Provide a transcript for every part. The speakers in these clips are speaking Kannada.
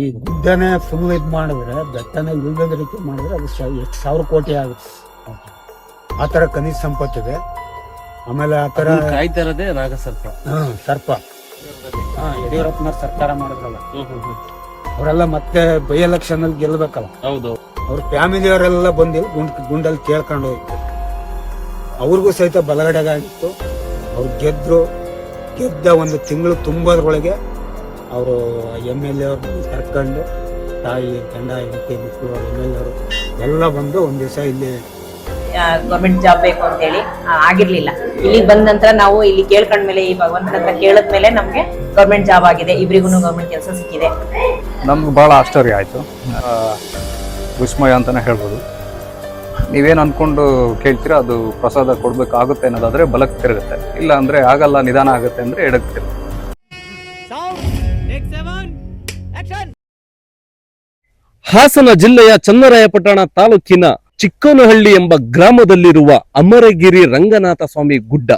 ಈ ಗುಡ್ಡನೇ ಫುಲ್ ಇದು ಮಾಡಿದ್ರೆ ಬೆಟ್ಟನ ಇಲ್ಲದ ರೀತಿ ಮಾಡಿದ್ರೆ ಅದು ಎಷ್ಟು ಸಾವಿರ ಕೋಟಿ ಆಗುತ್ತೆ. ಆ ತರ ಖನಿಜ ಸಂಪತ್ತಿದೆ ಆಮೇಲೆ ಆ ತರ ಕಾಯ್ತಾರದೇ ರಾಗ ಸರ್ಪ. ನಾಗಸರ್ಪ ಹ್ಮ್, ಸರ್ಪ. ಹಾಂ ಯಡಿಯೂರಪ್ಪನವ್ರು ಸರ್ಕಾರ ಮಾಡಿದ್ರಲ್ಲ. ಅವರೆಲ್ಲ ಮತ್ತೆ ಬೈ ಎಲೆಕ್ಷನ್ ಅಲ್ಲಿ ಗೆಲ್ಬೇಕಲ್ಲ. ಹೌದು. ಅವ್ರ ಫ್ಯಾಮಿಲಿಯವರೆಲ್ಲ ಬಂದು ಗುಂಡ್ ಗುಂಡಲ್ಲಿ ಕೇಳ್ಕೊಂಡು ಹೋಯ್ತು. ಅವ್ರಿಗೂ ಸಹಿತ ಬಲಗಡೆಗಾಗಿತ್ತು ಅವ್ರು ಗೆದ್ದರು ಗೆದ್ದ ಒಂದು ತಿಂಗಳು ತುಂಬೋದ್ರೊಳಗೆ ಅವರು ಎಂ ಎಲ್ ಎ ಅವ್ರನ್ನ ಕರ್ಕೊಂಡು ತಾಯಿ ಗಂಡ ಹೆಂಡತಿ ಮಕ್ಕಳು ಎಂ ಎಲ್ ಅವರು ಎಲ್ಲ ಬಂದು ಒಂದು ದಿವಸ ಇಲ್ಲಿ ಗೌರ್ಮೆಂಟ್ ಜಾಬ್ ಬೇಕು ಅಂತ ಹೇಳಿ ಆಗಿರ್ಲಿಲ್ಲ. ಇಲ್ಲಿಗೆ ಬಂದ ನಂತರ ನಾವು ಇಲ್ಲಿ ಕೇಳ್ಕೊಂಡ್ಮೇಲೆ ಈ ಭಗವಂತನ ಹತ್ರ ಕೇಳದ್ಮೇಲೆ ನಮ್ಗೆ ಗೌರ್ಮೆಂಟ್ ಜಾಬ್ ಆಗಿದೆ. ಇಬ್ರಿಗೂ ಗೌರ್ಮೆಂಟ್ ಕೆಲಸ ಸಿಕ್ಕಿದೆ. ನಮ್ಗೆ ಭಾಳ ಆಶ್ಚರ್ಯ ಆಯಿತು. ವಿಸ್ಮಯ ಅಂತಲೇ ಹೇಳ್ಬೋದು. ನೀವೇನು ಅಂದ್ಕೊಂಡು ಕೇಳ್ತೀರಾ ಅದು ಪ್ರಸಾದ ಕೊಡಬೇಕಾಗುತ್ತೆ ಅನ್ನೋದಾದರೆ ಬಲಕ್ಕೆ ತಿರುಗುತ್ತೆ. ಇಲ್ಲ ಅಂದರೆ ಆಗಲ್ಲ ನಿಧಾನ ಆಗುತ್ತೆ ಅಂದರೆ ಎಡಕ್ಕೆ ತಿರುಗುತ್ತೆ. ಹಾಸನ ಜಿಲ್ಲೆಯ ಚನ್ನರಾಯಪಟ್ಟಣ ತಾಲೂಕಿನ ಚಿಕ್ಕನಹಳ್ಳಿ ಎಂಬ ಗ್ರಾಮದಲ್ಲಿರುವ ಅಮರಗಿರಿ ರಂಗನಾಥ ಸ್ವಾಮಿ ಗುಡ್ಡ.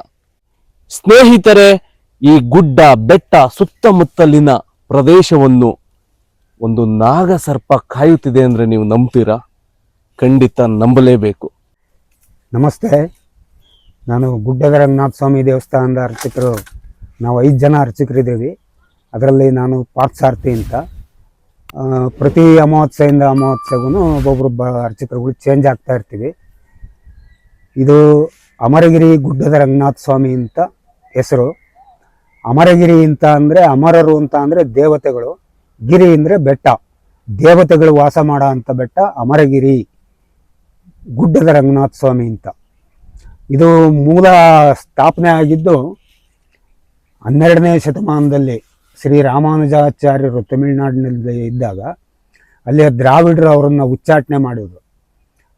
ಸ್ನೇಹಿತರೆ, ಈ ಗುಡ್ಡ ಬೆಟ್ಟ ಸುತ್ತಮುತ್ತಲಿನ ಪ್ರದೇಶವನ್ನು ಒಂದು ನಾಗಸರ್ಪ ಕಾಯುತ್ತಿದೆ ಅಂದ್ರೆ ನೀವು ನಂಬ್ತೀರಾ? ಖಂಡಿತ ನಂಬಲೇಬೇಕು. ನಮಸ್ತೆ. ನಾನು ಗುಡ್ಡದ ರಂಗನಾಥ ಸ್ವಾಮಿ ದೇವಸ್ಥಾನದ ಅರ್ಚಕರು. ನಾವು ಐದು ಜನ ಅರ್ಚಕರಿದ್ದೀವಿ. ಅದರಲ್ಲಿ ನಾನು ಪಾರ್ಥಸಾರ್ಥಿ ಅಂತ. ಪ್ರತಿ ಅಮಾವಾಸ್ಯೆಯಿಂದ ಅಮಾವಾಸ್ಯೆಗೂ ಒಬ್ಬೊಬ್ಬರು ಬ ಅರ್ಚಕರುಗಳು ಚೇಂಜ್ ಆಗ್ತಾ ಇರ್ತೀವಿ. ಇದು ಅಮರಗಿರಿ ಗುಡ್ಡದ ರಂಗನಾಥ ಸ್ವಾಮಿ ಅಂತ ಹೆಸರು. ಅಮರಗಿರಿ ಅಂತ ಅಂದರೆ ಅಮರರು ಅಂತ ಅಂದರೆ ದೇವತೆಗಳು. ಗಿರಿ ಅಂದರೆ ಬೆಟ್ಟ. ದೇವತೆಗಳು ವಾಸ ಮಾಡೋ ಅಂಥ ಬೆಟ್ಟ ಅಮರಗಿರಿ ಗುಡ್ಡದ ರಂಗನಾಥ ಸ್ವಾಮಿ ಅಂತ. ಇದು ಮೂಲ ಸ್ಥಾಪನೆ ಆಗಿದ್ದು ಹನ್ನೆರಡನೇ ಶತಮಾನದಲ್ಲಿ ಶ್ರೀ ರಾಮಾನುಜಾಚಾರ್ಯರು ತಮಿಳುನಾಡಿನಲ್ಲಿ ಇದ್ದಾಗ ಅಲ್ಲಿಯ ದ್ರಾವಿಡರು ಅವರನ್ನು ಉಚ್ಚಾಟನೆ ಮಾಡಿದ್ರು.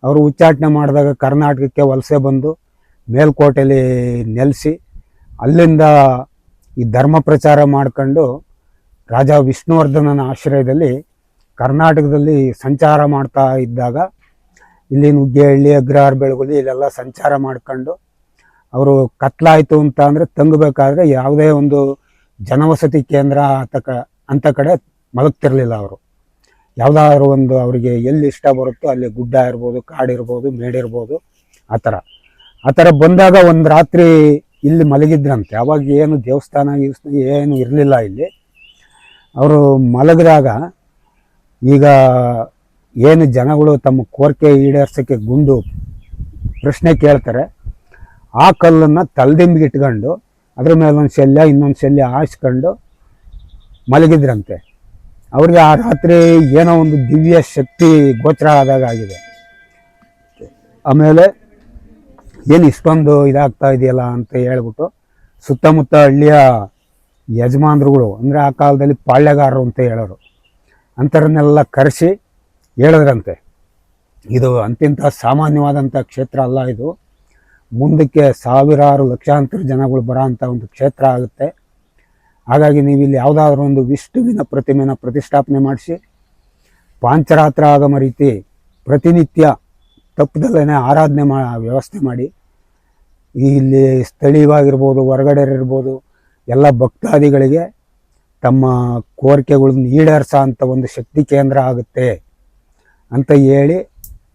ಅವರು ಉಚ್ಚಾಟನೆ ಮಾಡಿದಾಗ ಕರ್ನಾಟಕಕ್ಕೆ ವಲಸೆ ಬಂದು ಮೇಲ್ಕೋಟೆಯಲ್ಲಿ ನೆಲೆಸಿ ಅಲ್ಲಿಂದ ಈ ಧರ್ಮ ಪ್ರಚಾರ ಮಾಡ್ಕೊಂಡು ರಾಜ ವಿಷ್ಣುವರ್ಧನನ ಆಶ್ರಯದಲ್ಲಿ ಕರ್ನಾಟಕದಲ್ಲಿ ಸಂಚಾರ ಮಾಡ್ತಾ ಇದ್ದಾಗ ಇಲ್ಲಿ ನುಗ್ಗೇಹಳ್ಳಿ, ಅಗ್ರಹಾರ ಬೆಳಗುಲಿ ಇಲ್ಲೆಲ್ಲ ಸಂಚಾರ ಮಾಡ್ಕೊಂಡು ಅವರು ಕತ್ಲಾಯಿತು ಅಂತ ಅಂದರೆ ತಂಗಬೇಕಾದ್ರೆ ಯಾವುದೇ ಒಂದು ಜನವಸತಿ ಕೇಂದ್ರ ಅಂತ ಕ ಅಂಥ ಕಡೆ ಮಲಗ್ತಿರ್ಲಿಲ್ಲ ಅವರು. ಯಾವುದಾದ್ರು ಒಂದು ಅವರಿಗೆ ಎಲ್ಲಿ ಇಷ್ಟ ಬರುತ್ತೋ ಅಲ್ಲಿ ಗುಡ್ಡ ಇರ್ಬೋದು ಕಾಡಿರ್ಬೋದು ಮೇಡಿರ್ಬೋದು ಆ ಥರ. ಆ ಥರ ಬಂದಾಗ ಒಂದು ರಾತ್ರಿ ಇಲ್ಲಿ ಮಲಗಿದ್ರಂತೆ. ಅವಾಗ ಏನು ದೇವಸ್ಥಾನ ಏನು ಇರಲಿಲ್ಲ ಇಲ್ಲಿ. ಅವರು ಮಲಗಿದಾಗ ಈಗ ಏನು ಜನಗಳು ತಮ್ಮ ಕೋರಿಕೆ ಈಡೇರ್ಸೋಕ್ಕೆ ಗುಂಡು ಪ್ರಶ್ನೆ ಕೇಳ್ತಾರೆ. ಆ ಕಲ್ಲನ್ನು ತಲೆದಿಂಬಿಗೆ ಇಟ್ಕೊಂಡು ಅದ್ರ ಮೇಲೆ ಒಂದು ಶಲ್ಯ, ಇನ್ನೊಂದು ಶಲ್ಯ ಹಾಸ್ಕೊಂಡು ಮಲಗಿದ್ರಂತೆ. ಅವ್ರಿಗೆ ಆ ರಾತ್ರಿ ಏನೋ ಒಂದು ದಿವ್ಯ ಶಕ್ತಿ ಗೋಚರ ಆದಾಗ ಆಗಿದೆ. ಆಮೇಲೆ ಏನು ಇಷ್ಟೊಂದು ಇದಾಗ್ತಾ ಇದೆಯಲ್ಲ ಅಂತ ಹೇಳ್ಬಿಟ್ಟು ಸುತ್ತಮುತ್ತ ಹಳ್ಳಿಯ ಯಜಮಾನ್ರುಗಳು, ಅಂದರೆ ಆ ಕಾಲದಲ್ಲಿ ಪಾಳ್ಯಗಾರರು ಅಂತ ಹೇಳೋರು ಅಂಥವ್ರನ್ನೆಲ್ಲ ಕರೆಸಿ ಹೇಳಿದ್ರಂತೆ. ಇದು ಅಂತಿಂತ ಸಾಮಾನ್ಯವಾದಂಥ ಕ್ಷೇತ್ರ ಅಲ್ಲ ಇದು. ಮುಂದಕ್ಕೆ ಸಾವಿರಾರು ಲಕ್ಷಾಂತರ ಜನಗಳು ಬರೋ ಅಂಥ ಒಂದು ಕ್ಷೇತ್ರ ಆಗುತ್ತೆ. ಹಾಗಾಗಿ ನೀವು ಇಲ್ಲಿ ಯಾವುದಾದ್ರೂ ಒಂದು ವಿಷ್ಣುವಿನ ಪ್ರತಿಮೆನ ಪ್ರತಿಷ್ಠಾಪನೆ ಮಾಡಿಸಿ ಪಾಂಚರಾತ್ರ ಆಗಮ ರೀತಿ ಪ್ರತಿನಿತ್ಯ ತಪ್ಪದಲ್ಲೇ ಆರಾಧನೆ ಮಾ, ವ್ಯವಸ್ಥೆ ಮಾಡಿ, ಇಲ್ಲಿ ಸ್ಥಳೀಯವಾಗಿರ್ಬೋದು ಹೊರಗಡೆ ಇರ್ಬೋದು ಎಲ್ಲ ಭಕ್ತಾದಿಗಳಿಗೆ ತಮ್ಮ ಕೋರಿಕೆಗಳನ್ನ ಈಡೇರಿಸೋ ಅಂಥ ಒಂದು ಶಕ್ತಿ ಕೇಂದ್ರ ಆಗುತ್ತೆ ಅಂತ ಹೇಳಿ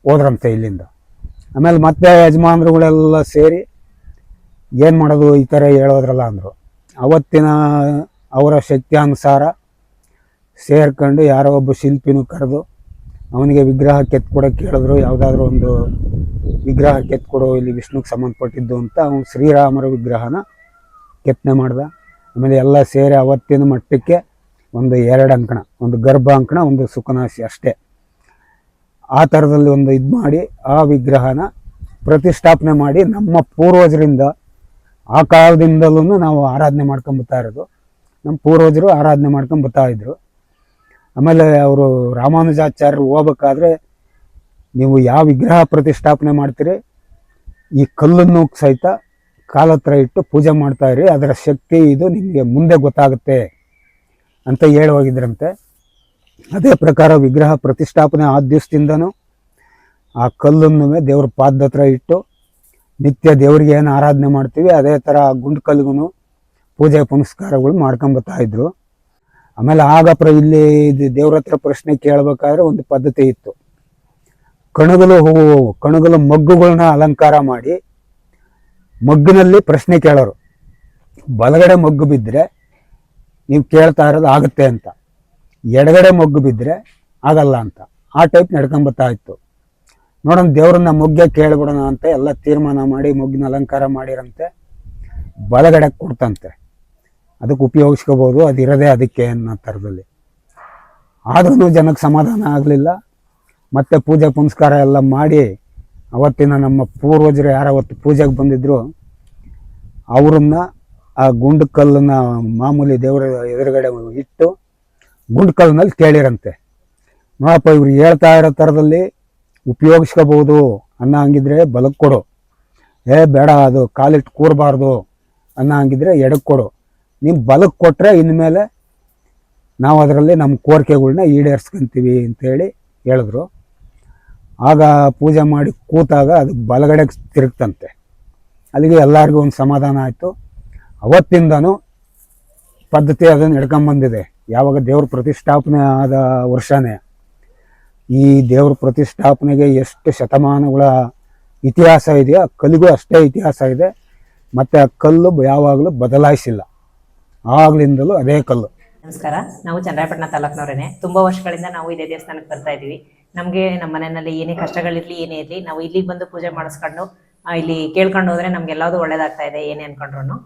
ಹೋದ್ರಂತೆ ಇಲ್ಲಿಂದ. ಆಮೇಲೆ ಮತ್ತೆ ಯಜಮಾನ್ರುಗಳೆಲ್ಲ ಸೇರಿ ಏನು ಮಾಡೋದು ಈ ಥರ ಹೇಳೋದ್ರಲ್ಲ ಅಂದರು. ಅವತ್ತಿನ ಅವರ ಶಕ್ತಿಯಾನುಸಾರ ಸೇರ್ಕೊಂಡು ಯಾರೋ ಒಬ್ಬ ಶಿಲ್ಪಿನೂ ಕರೆದು ಅವನಿಗೆ ವಿಗ್ರಹ ಕೆತ್ಕೊಡೋಕೆ ಕೇಳಿದ್ರು, ಯಾವುದಾದ್ರೂ ಒಂದು ವಿಗ್ರಹ ಕೆತ್ಕೊಡೋ ಇಲ್ಲಿ ವಿಷ್ಣುಗೆ ಸಂಬಂಧಪಟ್ಟಿದ್ದು ಅಂತ ಅವನು ಶ್ರೀರಾಮರ ವಿಗ್ರಹನ ಕೆತ್ತನೆ ಮಾಡ್ದ. ಆಮೇಲೆ ಎಲ್ಲ ಸೇರಿ ಅವತ್ತಿನ ಮಟ್ಟಕ್ಕೆ ಒಂದು ಎರಡು ಅಂಕಣ, ಒಂದು ಗರ್ಭ ಅಂಕಣ, ಒಂದು ಸುಖನಾಶಿ ಅಷ್ಟೇ. ಆ ಥರದಲ್ಲಿ ಒಂದು ಇದು ಮಾಡಿ, ಆ ವಿಗ್ರಹನ ಪ್ರತಿಷ್ಠಾಪನೆ ಮಾಡಿ ನಮ್ಮ ಪೂರ್ವಜರಿಂದ, ಆ ಕಾಲದಿಂದಲೂ ನಾವು ಆರಾಧನೆ ಮಾಡ್ಕೊಂಬತ್ತಾ ಇರೋದು. ನಮ್ಮ ಪೂರ್ವಜರು ಆರಾಧನೆ ಮಾಡ್ಕೊಂಡು ಬರ್ತಾ ಇದ್ರು. ಆಮೇಲೆ ಅವರು ರಾಮಾನುಜಾಚಾರ್ಯರು ಹೋಗ್ಬೇಕಾದ್ರೆ ನೀವು ಯಾವ ವಿಗ್ರಹ ಪ್ರತಿಷ್ಠಾಪನೆ ಮಾಡ್ತೀರಿ? ಈ ಕಲ್ಲನ್ನು ಸಹಿತ ಕಾಲತ್ರ ಇಟ್ಟು ಪೂಜೆ ಮಾಡ್ತಾ ಇರಿ, ಅದರ ಶಕ್ತಿ ಇದು ನಿಮಗೆ ಮುಂದೆ ಗೊತ್ತಾಗುತ್ತೆ ಅಂತ ಹೇಳಿ ಅದೇ ಪ್ರಕಾರ ವಿಗ್ರಹ ಪ್ರತಿಷ್ಠಾಪನೆ ಆದ ದಿವಸದಿಂದನೂ ಆ ಕಲ್ಲನ್ನು ದೇವ್ರ ಪಾದ ಹತ್ರ ಇಟ್ಟು ನಿತ್ಯ ದೇವರಿಗೆ ಏನು ಆರಾಧನೆ ಮಾಡ್ತೀವಿ, ಅದೇ ಥರ ಗುಂಡು ಕಲ್ಲಿಗೂ ಪೂಜೆ ಪುನಸ್ಕಾರಗಳು ಮಾಡ್ಕೊಂಬತ್ತಾ ಇದ್ರು. ಆಮೇಲೆ ಆಗ ಪ್ರ ಇಲ್ಲಿ ದೇವ್ರ ಹತ್ರ ಪ್ರಶ್ನೆ ಕೇಳಬೇಕಾದ್ರೆ ಒಂದು ಪದ್ಧತಿ ಇತ್ತು. ಕಣಗಲು ಹೂವು, ಕಣಗಲು ಮಗ್ಗುಗಳನ್ನ ಅಲಂಕಾರ ಮಾಡಿ ಮಗ್ಗಿನಲ್ಲಿ ಪ್ರಶ್ನೆ ಕೇಳೋರು, ಬಲಗಡೆ ಮಗ್ಗು ಬಿದ್ದರೆ ನೀವು ಕೇಳ್ತಾ ಇರೋದು ಆಗುತ್ತೆ ಅಂತ. ಎಡಗಡೆ ಮೊಗ್ಗು ಬಿದ್ದರೆ ಆಗಲ್ಲ ಅಂತ. ಆ ಟೈಪ್ ನಡ್ಕೊಂಬತ್ತಾ ಇತ್ತು. ನೋಡೋಣ ದೇವ್ರನ್ನ ಮೊಗ್ಗೆ ಕೇಳ್ಬಿಡೋಣ ಅಂತ ಎಲ್ಲ ತೀರ್ಮಾನ ಮಾಡಿ, ಮೊಗ್ಗಿನ ಅಲಂಕಾರ ಮಾಡಿರಂತೆ. ಬಲಗಡೆ ಕೊಡ್ತಂತೆ. ಅದಕ್ಕೆ ಉಪಯೋಗಿಸ್ಕೋಬೋದು, ಅದು ಇರೋದೇ ಅದಕ್ಕೆ ಅನ್ನೋ ಥರದಲ್ಲಿ. ಆದ್ರೂ ಜನಕ್ಕೆ ಸಮಾಧಾನ ಆಗಲಿಲ್ಲ. ಮತ್ತೆ ಪೂಜೆ ಪುನಸ್ಕಾರ ಎಲ್ಲ ಮಾಡಿ, ಅವತ್ತಿನ ನಮ್ಮ ಪೂರ್ವಜರು ಯಾರಾವತ್ತು ಪೂಜೆಗೆ ಬಂದಿದ್ರು, ಅವರನ್ನ ಆ ಗುಂಡು ಕಲ್ಲನ್ನ ಮಾಮೂಲಿ ದೇವರ ಎದುರುಗಡೆ ಇಟ್ಟು ಗುಂಡು ಕಲ್ಲಿನಲ್ಲಿ ಕೇಳಿರಂತೆ. ನೋಡಪ್ಪ, ಇವ್ರು ಹೇಳ್ತಾ ಇರೋ ಥರದಲ್ಲಿ ಉಪಯೋಗಿಸ್ಕೋಬೋದು ಅನ್ನ ಹಂಗಿದ್ರೆ ಬಲಕ್ಕೆ ಕೊಡು. ಏ, ಬೇಡ, ಅದು ಕಾಲಿಟ್ಟು ಕೂರಬಾರ್ದು ಅನ್ನ ಹಂಗಿದ್ರೆ ಎಡಕ್ಕೆ ಕೊಡು. ನೀವು ಬಲಕ್ಕೆ ಕೊಟ್ಟರೆ ಇನ್ಮೇಲೆ ನಾವು ಅದರಲ್ಲಿ ನಮ್ಮ ಕೋರಿಕೆಗಳ್ನ ಈಡೇರಿಸ್ಕೊಂತೀವಿ ಅಂತೇಳಿ ಹೇಳಿದ್ರು. ಆಗ ಪೂಜೆ ಮಾಡಿ ಕೂತಾಗ ಅದು ಬಲಗಡೆಗೆ ತಿರುಗ್ತಂತೆ. ಅಲ್ಲಿಗೆ ಎಲ್ಲರಿಗೂ ಒಂದು ಸಮಾಧಾನ ಆಯಿತು. ಅವತ್ತಿಂದನೂ ಪದ್ಧತಿ ಅದನ್ನು ನಡ್ಕೊಂಬಂದಿದೆ ಯಾವಾಗ ದೇವ್ರ ಪ್ರತಿಷ್ಠಾಪನೆ ಆದ ವರ್ಷನೇ ಈ ದೇವ್ರ ಪ್ರತಿಷ್ಠಾಪನೆಗೆ ಎಷ್ಟು ಶತಮಾನಗಳ ಇತಿಹಾಸ ಇದೆಯೋ ಆ ಕಲ್ಲಿಗೂ ಅಷ್ಟೇ ಇತಿಹಾಸ ಇದೆ. ಮತ್ತು ಆ ಕಲ್ಲು ಯಾವಾಗಲೂ ಬದಲಾಯಿಸಿಲ್ಲ. ಆಗ್ಲಿಂದಲೂ ಅದೇ ಕಲ್ಲು. ನಮಸ್ಕಾರ. ನಾವು ಚಂದ್ರಾಯಪಟ್ಟಣ ತಾಲೂಕಿನವರೇನೆ. ತುಂಬಾ ವರ್ಷಗಳಿಂದ ನಾವು ಇದೇ ದೇವಸ್ಥಾನಕ್ಕೆ ಬರ್ತಾ ಇದೀವಿ ನಮಗೆ ನಮ್ಮ ಮನೆಯಲ್ಲಿ ಏನೇ ಕಷ್ಟಗಳಿರ್ಲಿ ಏನೇ ಇರಲಿ, ನಾವು ಇಲ್ಲಿಗೆ ಬಂದು ಪೂಜೆ ಮಾಡಿಸ್ಕೊಂಡು ಇಲ್ಲಿ ಕೇಳ್ಕೊಂಡು ಹೋದ್ರೆ ನಮ್ಗೆ ಒಳ್ಳೇದಾಗ್ತಾ ಇದೆ, ಏನೇ ಅನ್ಕೊಂಡ್ರು